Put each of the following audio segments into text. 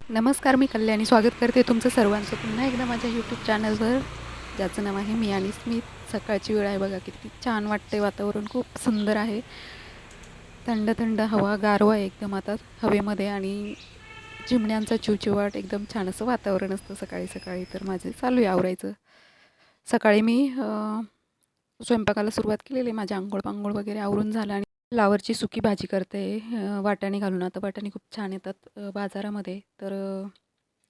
नमस्कार मी कल्याणी. स्वागत करते तुमचं सर्वांचं पुन्हा एकदा माझ्या यूट्यूब चॅनलवर ज्याचं नाव आहे मी आणि स्मित सकाळची वेळ आहे बघा किती छान वाटते वातावरण. खूप सुंदर आहे. थंड थंड हवा गारवा आहे एकदम आता हवेमध्ये आणि चिमण्यांचा चिवचिवाट एकदम छान असं वातावरण असतं सकाळी सकाळी. तर माझे चालू आहे आवरायचं. सकाळी मी स्वयंपाकाला सुरुवात केलेली माझ्या आंघोळ पांघोळ वगैरे आवरून झालं आणि फ्लावरची सुकी भाजी करते. वाटाणे घालून. आता वाटाणे खूप छान येतात बाजारामध्ये. तर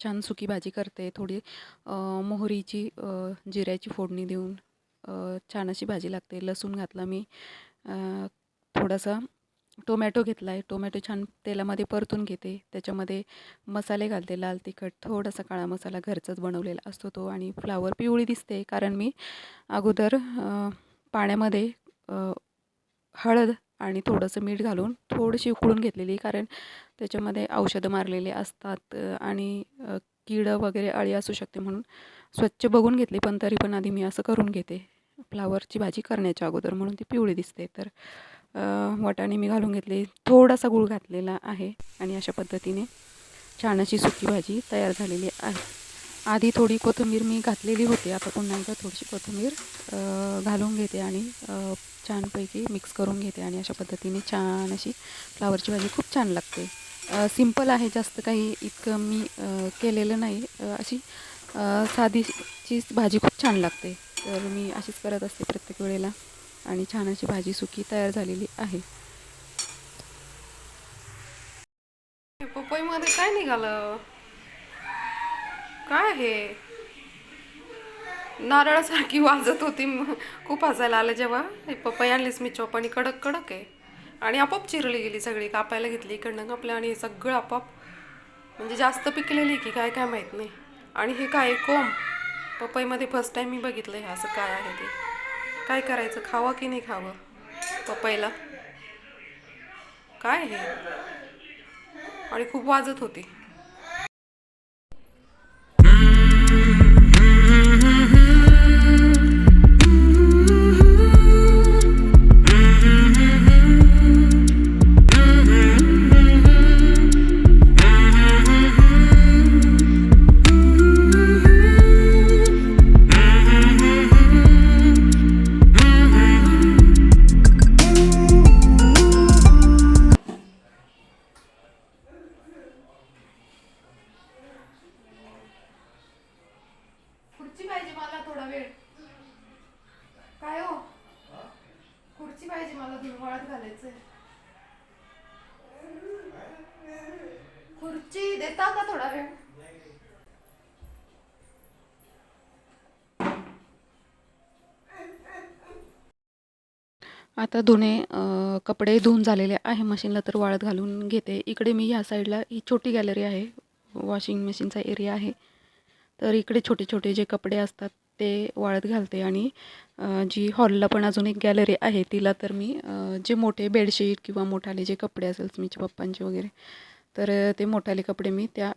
छान सुकी भाजी करते. थोडी मोहरीची जिऱ्याची फोडणी देऊन छान अशी भाजी लागते. लसूण घातला मी. थोडासा टोमॅटो घेतला आहे टोमॅटो छान तेलामध्ये परतून घेते. त्याच्यामध्ये मसाले घालते लाल तिखट. थोडासा काळा मसाला घरचाच बनवलेला असतो तो आणि फ्लावर पिवळी दिसते. कारण मी अगोदर पाण्यामध्ये हळद आणि थोडंसं मीठ घालून थोडीशी उकळून घेतलेली कारण त्याच्यामध्ये औषधं मारलेले असतात आणि कीड वगैरे अळी असू शकते म्हणून स्वच्छ बघून घेतली पण तरी पण आधी मी असं करून घेते. फ्लावरची भाजी करण्याच्या अगोदर म्हणून ती पिवळी दिसते. तर अ, वाटाणे मी घालून घेतले. थोडासा गूळ घातलेला आहे आणि अशा पद्धतीने छान अशी सुकी भाजी तयार झालेली आहे. आधी थोडी कोथिंबीर मी घातलेली होती. आता पुन्हा एकदा थोडीशी कोथिंबीर घालून घेते आणि छानपैकी मिक्स करून घेते आणि अशा पद्धतीने छान अशी फ्लावरची भाजी खूप छान लागते. सिंपल आहे जास्त काही इतकं मी केलेलं नाही. अशी अ, साधीची भाजी खूप छान लागते. तर मी अशीच करत असते प्रत्येक वेळेला आणि छान अशी भाजी सुकी तयार झालेली आहे. पपईमध्ये काय निघालं? काय हे नारळासारखी वाजत होती. खूप हसायला आलं जेव्हा. हे पपई आणलीस मी चोपानी कडक कडक आहे. आणि आपोआप चिरली गेली सगळी कापायला घेतली इकडनं कापलं आणि सगळं आपोआप म्हणजे जास्त पिकलेली की काय काय माहीत नाही. आणि हे काय कोंब. पपईमध्ये फर्स्ट टाईम मी बघितलं हे असं काय आहे ते. काय करायचं? खावं की नाही खावं? पपईला काय हे? आणि खूप वाजत होती. देता का थोडा वेळ? आता धुणे कपडे धुवून झालेले आहे. मशीनला तर वाळत घालून घेते. इकडे मी ह्या साईडला ही छोटी गॅलरी आहे. वॉशिंग मशीनचा एरिया आहे. तर इकडे छोटे छोटे जे कपडे असतात ते वाळत घालते आणि जी हॉलला पण अजून एक गॅलरी आहे तिला तर मी जे मोठे बेडशीट किंवा मोठाले जे कपडे असेल स्मीच्या पप्पांचे वगैरे तर ते मोठाले कपडे मी त्या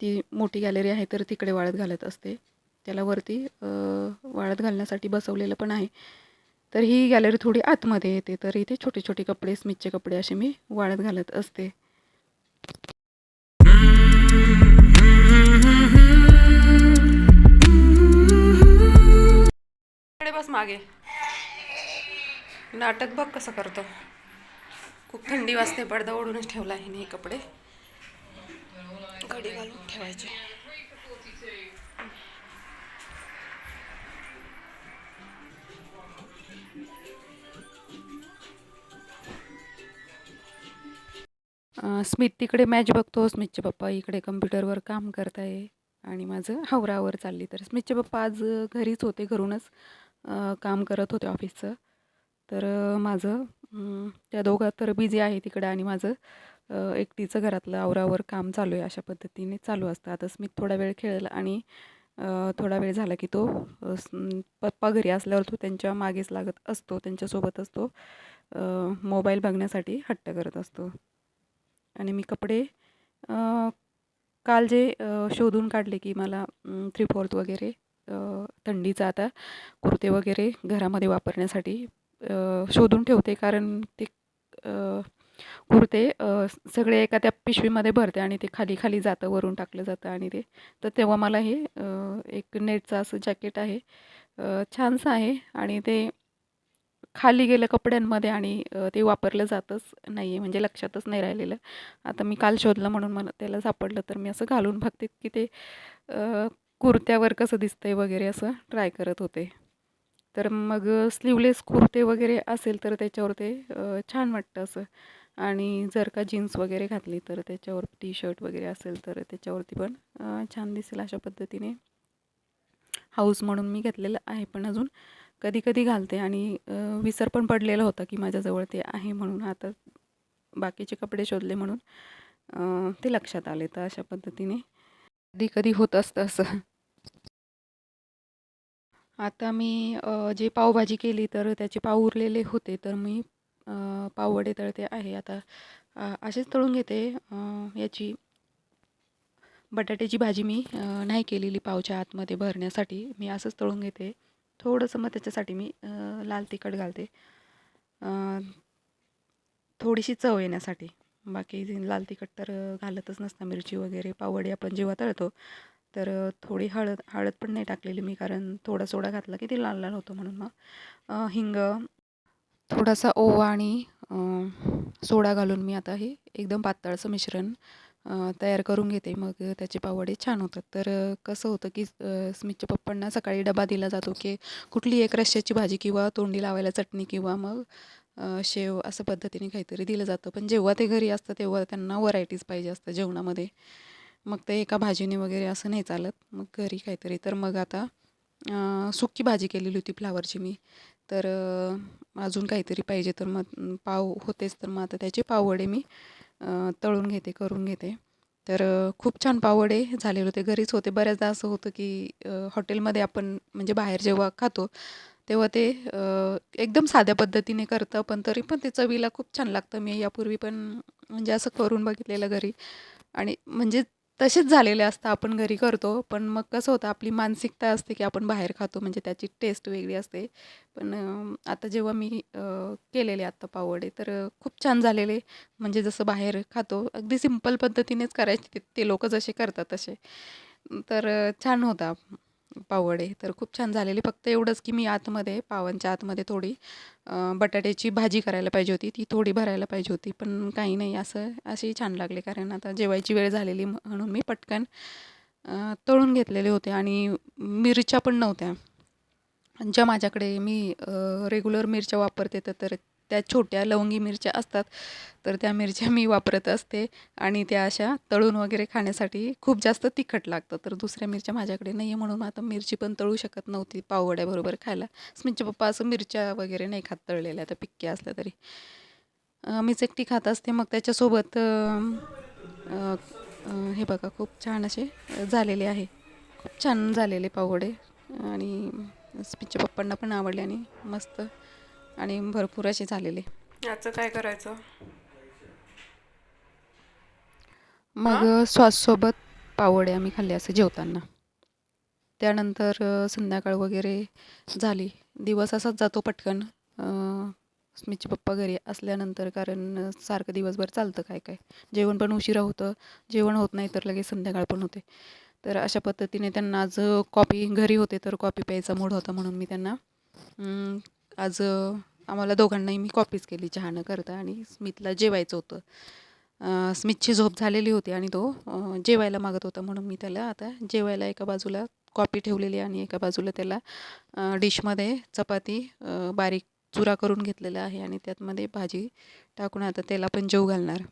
ती मोठी गॅलरी आहे तर तिकडे वाळत घालत असते. त्याला वरती वाळत घालण्यासाठी बसवलेलं पण आहे. तर ही गॅलरी थोडी आतमध्ये येते तर इथे छोटे छोटे कपडे स्मिथचे कपडे असे मी वाळत घालत असते. बस मागे. नाटक बघ कसं करतो. खूप थंडी वाजते पडदा ओढूनच ठेवला आहे हे कपडे. घडी घालून ठेवायचे. स्मित तिकडे मॅच बघतो. स्मितचे पप्पा इकडे कम्प्युटरवर काम करत आहे आणि माझं हावरावर चालली. तर स्मितचे पप्पा आज घरीच होते घरूनच काम करत होते ऑफिसचं तर माझं त्या दोघा तर बिझी आहे तिकडे आणि माझं एकटीचं घरातलं आवरावर काम चालू आहे अशा पद्धतीने चालू असतं. आता स्मित थोडा वेळ खेळला आणि थोडा वेळ झाला की तो पप्पा घरी असल्यावर तो त्यांच्या मागेच लागत असतो त्यांच्यासोबतच तो मोबाईल बघण्यासाठी हट्ट करत असतो. आणि मी कपडे काल जे शोधून काढले की मला थ्री फोर्थ वगैरे थंडीचा आता कुर्ते वगैरे घरामध्ये वापरण्यासाठी शोधून ठेवते कारण ते कुर्ते सगळे एका त्या पिशवीमध्ये भरते आणि ते खाली खाली जातं वरून टाकलं जातं आणि ते. तर तेव्हा मला हे एक नेटचं असं जॅकेट आहे छानसं आहे आणि ते खाली गेलं कपड्यांमध्ये आणि ते वापरलं जातच नाही आहे म्हणजे लक्षातच नाही राहिलेलं. आता मी काल शोधलं म्हणून मला त्याला सापडलं तर मी असं घालून बघते की ते कुर्त्यावर कसं दिसतंय वगैरे असं ट्राय करत होते. तर मग स्लीवलेस कुर्ते वगैरे असेल तर त्याच्यावर ते छान वाटतं असं. आणि जर का जीन्स वगैरे घातली तर त्याच्यावर टी शर्ट वगैरे असेल तर त्याच्यावरती पण छान दिसेल अशा पद्धतीने. हाऊस म्हणून मी घेतलेलं आहे पण अजून कधी कधी घालते आणि विसर पण पडलेला होता की माझ्याजवळ ते आहे म्हणून. आता बाकीचे कपडे शोधले म्हणून ते लक्षात आले तर अशा पद्धतीने. कधी कधी होत असतं असं. आता मी जे पावभाजी केली तर त्याचे पाव उरलेले होते तर मी पाववडे तळते आहे. आता असेच तळून घेते. याची बटाट्याची भाजी मी नाही केलेली पावच्या आतमध्ये भरण्यासाठी. मी असंच तळून घेते. थोडंसं मग त्याच्यासाठी मी लाल तिखट घालते. थोडीशी चव येण्यासाठी. बाकी लाल तिखट तर घालतच नसतं. मिरची वगैरे पावडे आपण जेव्हा तळतो तर थोडी हळद हळद पण नाही टाकलेली मी कारण थोडा सोडा घातला की ते लाल लाल होतं म्हणून मग. हिंग थोडासा ओवा आणि सोडा घालून मी आता हे एकदम पातळचं मिश्रण तयार करून घेते. मग त्याचे पावडे छान होतात. तर कसं होतं की स्मितच्या पप्पांना सकाळी डबा दिला जातो की कुठली एक रश्श्याची भाजी किंवा तोंडी लावायला चटणी किंवा मग शेव असं पद्धतीने काहीतरी दिलं जातं. पण जेव्हा ते घरी असतं तेव्हा त्यांना व्हरायटीज पाहिजे असतं जेवणामध्ये. मग ते एका भाजीने वगैरे असं नाही चालत. मग घरी काहीतरी. तर मग आता सुकी भाजी केलेली होती फ्लावरची मी. तर अजून काहीतरी पाहिजे तर मग पाव होतेच तर मग आता त्याचे पाववडे मी तळून घेते करून घेते. तर खूप छान पाववडे झालेले होते. घरीच होते. बऱ्याचदा असं होतं की हॉटेलमध्ये आपण म्हणजे बाहेर जेव्हा खातो तेव्हा ते एकदम साध्या पद्धतीने करतं पण तरी पण ते चवीला खूप छान लागतं. मी यापूर्वी पण म्हणजे असं करून बघितलेलं घरी. आणि म्हणजे तसेच झालेले असतं आपण घरी करतो. पण मग कसं होतं आपली मानसिकता असते की आपण बाहेर खातो म्हणजे त्याची टेस्ट वेगळी असते. पण आता जेव्हा मी केलेले आत्ता पावडे तर खूप छान झालेले. म्हणजे जसं बाहेर खातो अगदी सिंपल पद्धतीनेच करायचे ते ते लोक जसे करतात तसे. तर छान होता. पाववडे तर खूप छान झालेले. फक्त एवढंच की मी आतमध्ये पावांच्या आतमध्ये थोडी बटाट्याची भाजी करायला पाहिजे होती. ती थोडी भरायला पाहिजे होती. पण काही नाही. असं अशी छान लागले. कारण आता जेवायची वेळ झालेली म्हणून मी पटकन तळून घेतलेले होते. आणि मिरच्या पण नव्हत्या. ज्या माझ्याकडे मी रेग्युलर मिरच्या वापरते तर त्या छोट्या लवंगी मिरच्या असतात तर त्या मिरच्या मी वापरत असते. आणि त्या अशा तळून वगैरे खाण्यासाठी खूप जास्त तिखट लागतं. तर दुसऱ्या मिरच्या माझ्याकडे नाही आहे म्हणून आता मिरची पण तळू शकत नव्हती पाववड्याबरोबर खायला. स्मितचे म्हणजे पप्पा असं मिरच्या वगैरे नाही खात तळलेल्या त्या पिक्क्या असल्या तरी. मीच एकटी खात असते. मग त्याच्यासोबत हे बघा खूप छान असे झालेले आहे. खूप छान झालेले पाववडे. आणि स्मितच्या पप्पांना पण आवडले आणि मस्त आणि भरपूर असे झालेले. याचं काय करायचं? मग सॉससोबत पाववडे आम्ही खाल्ले असे जेवताना. त्यानंतर संध्याकाळ वगैरे झाली. दिवस असाच जातो पटकन. स्मितचे पप्पा घरी असल्यानंतर कारण सारखं दिवसभर चालतं काय काय. जेवण पण उशिरा होतं. जेवण होत नाही तर लगेच संध्याकाळ पण होते. तर अशा पद्धतीने त्यांना आज कॉफी घरी होते तर कॉफी प्यायचा मूड होता म्हणून मी त्यांना आज आम्हाला दोघांनाही मी कॉपीज केली चहा न करता आणि स्मितला जेवायचं होतं. स्मितची झोप झालेली होती आणि तो जेवायला मागत होता म्हणून मी त्याला आता जेवायला एका बाजूला कॉपी ठेवलेली आणि एका बाजूला त्याला डिशमध्ये चपाती बारीक चुरा करून घेतलेला आहे आणि त्यातमध्ये भाजी टाकून आता त्याला पण जेव घालणार.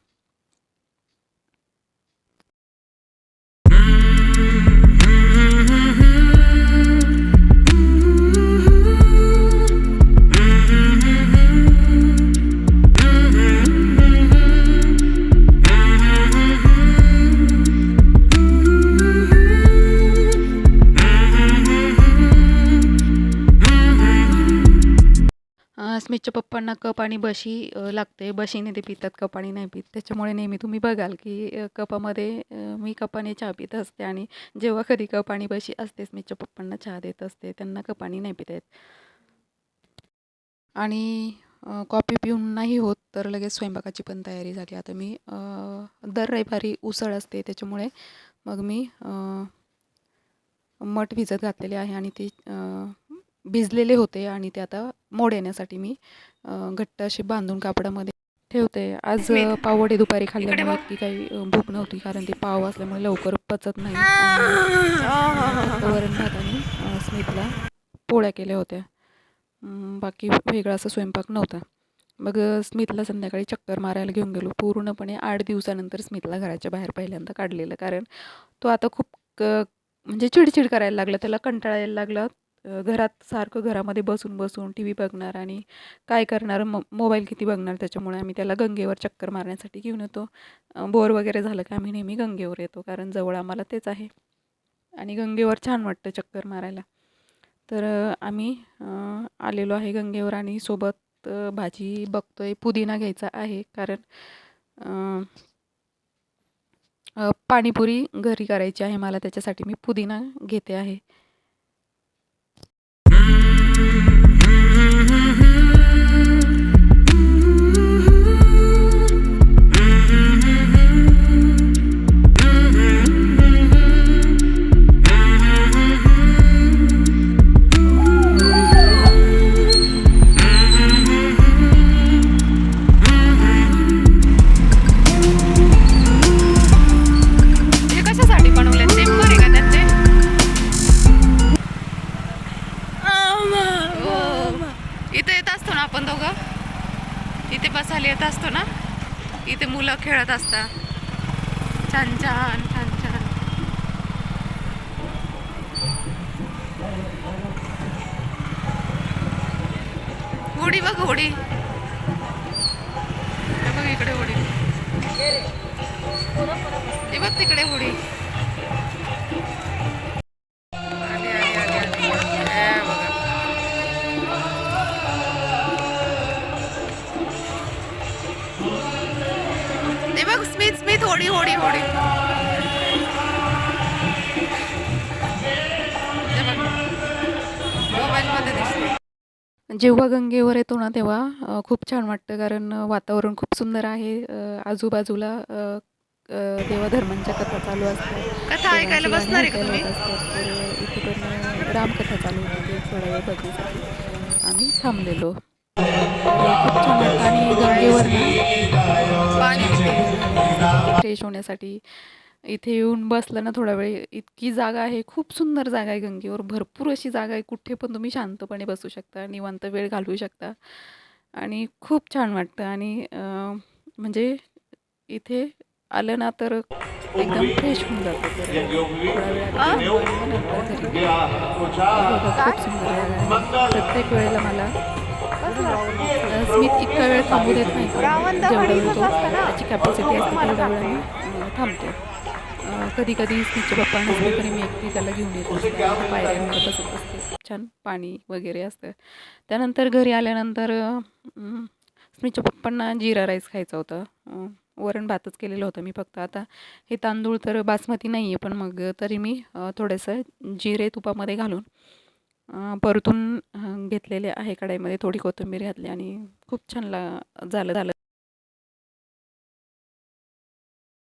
लोकांना कप आणि बशी लागते. बशीने ते पितात कपाने नाही पित. त्याच्यामुळे नेहमी तुम्ही बघाल की कपामध्ये मी कपाने चहा पित असते आणि जेव्हा कधी कप आणि बशी असतेच मी पप्पांना चहा देत असते. त्यांना कपाने नाही पित येत. आणि कॉफी पिऊन नाही होत तर लगेच स्वयंपाकाची पण तयारी झाली. आता मी दर रविवारी उसळ असते. त्याच्यामुळे मग मी मठ भिजत घातलेले आहे आणि ते भिजलेले होते आणि ते आता मोड येण्यासाठी मी घट्ट असे बांधून कापडामध्ये ठेवते. आज पाववडे दुपारी खाल्ल्यामुळे. इतकी काही भूक नव्हती कारण ते पाव असल्यामुळे लवकर पचत नाही. वरण भात आणि स्मितला पोळ्या केल्या होत्या. बाकी वेगळा असा स्वयंपाक नव्हता. मग स्मितला संध्याकाळी चक्कर मारायला घेऊन गेलो. पूर्णपणे आठ दिवसानंतर स्मितला घराच्या बाहेर पहिल्यांदा काढलेलं कारण तो आता खूप क म्हणजे चिडचिड करायला लागला. त्याला कंटाळा यायला लागला. घरात सारखं घरामध्ये बसून बसून टी व्ही बघणार आणि काय करणार? मो मोबाईल किती बघणार? त्याच्यामुळे आम्ही त्याला गंगेवर चक्कर मारण्यासाठी घेऊन येतो. बोर वगैरे झालं की आम्ही नेहमी गंगेवर येतो कारण जवळ आम्हाला तेच आहे. आणि गंगेवर छान वाटतं चक्कर मारायला. तर आम्ही आलेलो आहे गंगेवर आणि सोबत भाजी बघतो आहे पुदिना घ्यायचा आहे कारण पाणीपुरी घरी करायची आहे मला त्याच्यासाठी मी पुदिना घेते आहे. हे ना आपण दोघं? इथे बसायला येत असतो ना? इथे मुलं खेळत असतात. छान छान छान छान. होडी बघ होडी. बघ इकडे होडी. हे बघ तिकडे होडी. होडी होडी. मोबाईलमध्ये दिसते. जेव्हा गंगेवर येतो ना तेव्हा खूप छान वाटतं कारण वातावरण खूप सुंदर आहे. आजूबाजूला देवाधर्मांच्या कथा चालू असतात. कथा ऐकायला बसणार इथे पण रामकथा चालू होती थोडा वेळ बघण्यासाठी आम्ही थांबलेलो. खूप छान वाटतं. आणि गंगेवर पाणी फ्रेश होण्यासाठी इथे येऊन बसलं ना थोडा वेळ इतकी जागा आहे. खूप सुंदर जागा आहे गंगेवर. भरपूर अशी जागा आहे. कुठे पण तुम्ही शांतपणे बसू शकता निवांत वेळ घालवू शकता. आणि खूप छान वाटतं. आणि म्हणजे इथे आलं ना तर एकदम फ्रेश होऊन जातं. घरी. बघा, खूप सुंदर प्रत्येक वेळेला मला अं, स्मित इतका वेळ थांबू देत नाही. जेवढा वेळ तो त्याची कॅपॅसिटी असते तेवढा वेळ मी थांबते. कधी कधी स्मितचे पप्पा नसले तरी मी एकटी त्याला घेऊन येत पायऱ्यांवर बसत असते. छान पाणी वगैरे असतं. त्यानंतर घरी आल्यानंतर अं, स्मितच्या पप्पांना जिरा राईस खायचा होता. वरण भातच केलेलं होतं मी फक्त. आता हे तांदूळ तर बासमती नाही आहे पण मग तरी मी थोडंसं जिरे तुपामध्ये घालून परतून घेतलेले आहे कढईमध्ये थोडी कोथिंबीर घातली आणि खूप छान ला झालं झालं.